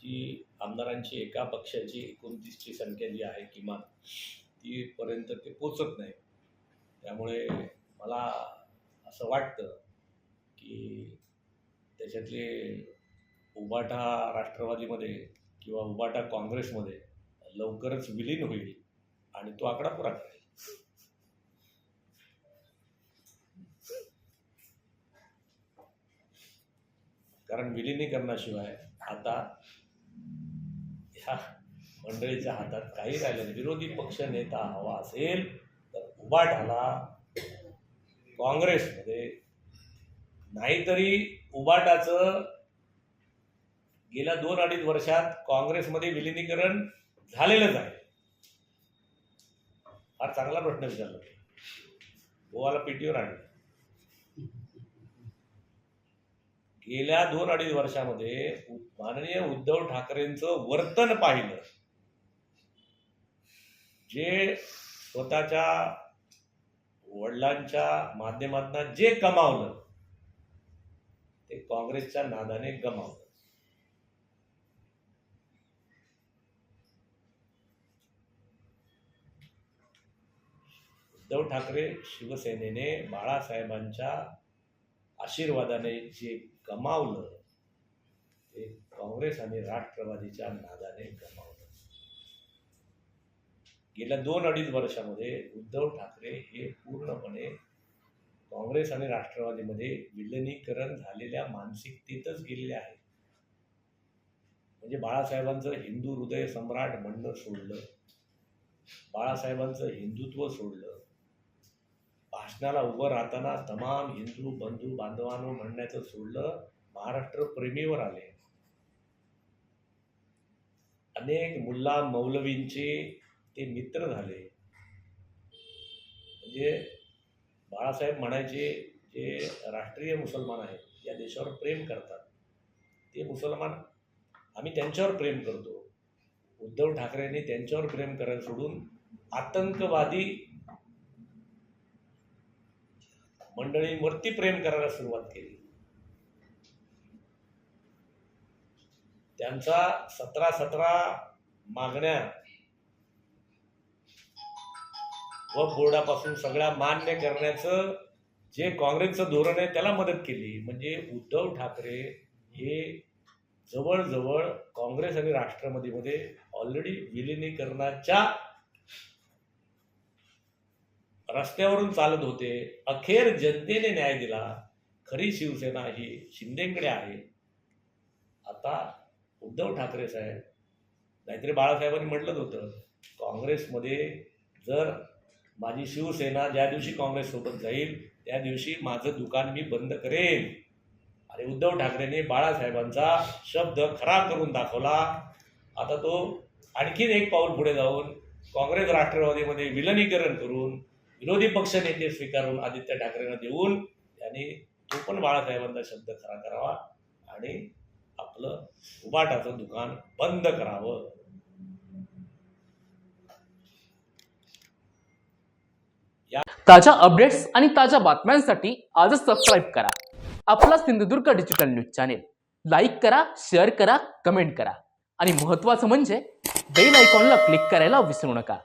जी आमदारांची एका पक्षाची एकोणतीसची संख्या जी आहे किमान तीपर्यंत ते पोचत नाही. त्यामुळे मला असं वाटतं की त्याच्यातले उबाटा राष्ट्रवादीमध्ये किंवा उबाटा काँग्रेसमध्ये लवकरच विलीन होईल आणि तो आकडा पुरा करेल. कारण विलिनीकरणाशिवाय आता ह्या मंडळीच्या हातात काही राहिलं नाही. विरोधी पक्ष नेता हवा असेल तर उबाटाला काँग्रेसमध्ये नाहीतरी उबाटाचं गेल्या दोन अडीच वर्षात काँग्रेसमध्ये विलिनीकरण झालेलंच आहे. फार चांगला प्रश्न विचारला. गोवाला पीटीवर आणलं गेल्या दोन अडीच वर्षामध्ये माननीय उद्धव ठाकरेंचं वर्तन पाहिलं. जे स्वतःच्या वडिलांच्या माध्यमातून जे कमावलं ते काँग्रेसच्या नादाने गमावलं. उद्धव ठाकरे शिवसेनेने बाळासाहेबांच्या आशीर्वादाने जे गमावलं ते काँग्रेस आणि राष्ट्रवादीच्या नादाने गमावलं. गेल्या दोन अडीच वर्षामध्ये उद्धव ठाकरे हे पूर्णपणे काँग्रेस आणि राष्ट्रवादीमध्ये विलनीकरण झालेल्या मानसिकतेतच गेलेले आहे म्हणजे बाळासाहेबांचं हिंदू हृदय सम्राट म्हणणं सोडलं बाळासाहेबांचं हिंदुत्व सोडलं भाषणाला उभं राहताना तमाम हिंदू बंधू बांधवांनो म्हणण्याचं सोडलं महाराष्ट्र प्रेमीवर आले. अनेक मुल्ला मौलवींचे ते मित्र झाले. म्हणजे बाळासाहेब म्हणायचे जे राष्ट्रीय मुसलमान आहेत या देशावर प्रेम करतात. ते मुसलमान आम्ही त्यांच्यावर प्रेम करतो. उद्धव ठाकरेंनी त्यांच्यावर प्रेम करायला सोडून आतंकवादी मंडळींवरती प्रेम करायला सुरुवात केली. त्यांचा सतरा सतरा मागण्या व बोर्डापासून सगळ्या मान्य करण्याचं जे काँग्रेसचं धोरण आहे त्याला मदत केली. म्हणजे उद्धव ठाकरे हे जवळजवळ काँग्रेस आणि राष्ट्रवादीमध्ये ऑलरेडी विलिनीकरणाच्या रस्त्यावरून चालत होते. अखेर जनतेने न्याय दिला. खरी शिवसेना ही शिंदेकडे आहे. आता उद्धव ठाकरे साहेब नाहीतरी बाळासाहेबांनी म्हटलंच होतं काँग्रेसमध्ये जर माझी शिवसेना ज्या दिवशी काँग्रेससोबत जाईल त्या दिवशी माझं दुकान मी बंद करेन. आणि उद्धव ठाकरेंनी बाळासाहेबांचा शब्द खरा करून दाखवला. आता तो आणखीन एक पाऊल पुढे जाऊन काँग्रेस राष्ट्रवादीमध्ये विलनीकरण करून विरोधी पक्ष नेते स्वीकारून आदित्य ठाकरेंना देऊन त्यांनी तो पण बाळासाहेबांचा शब्द खरा करावा आणि आपलं उबाटाचं दुकान बंद करावं. ताज्या अपडेट्स आणि ताज्या बातम्यांसाठी आजच सबस्क्राईब करा. आपला Sindhudurg digital news channel like करा शेअर करा कमेंट करा. आणि महत्त्वाचं म्हणजे बेल आयकॉनला क्लिक करायला विसरू नका.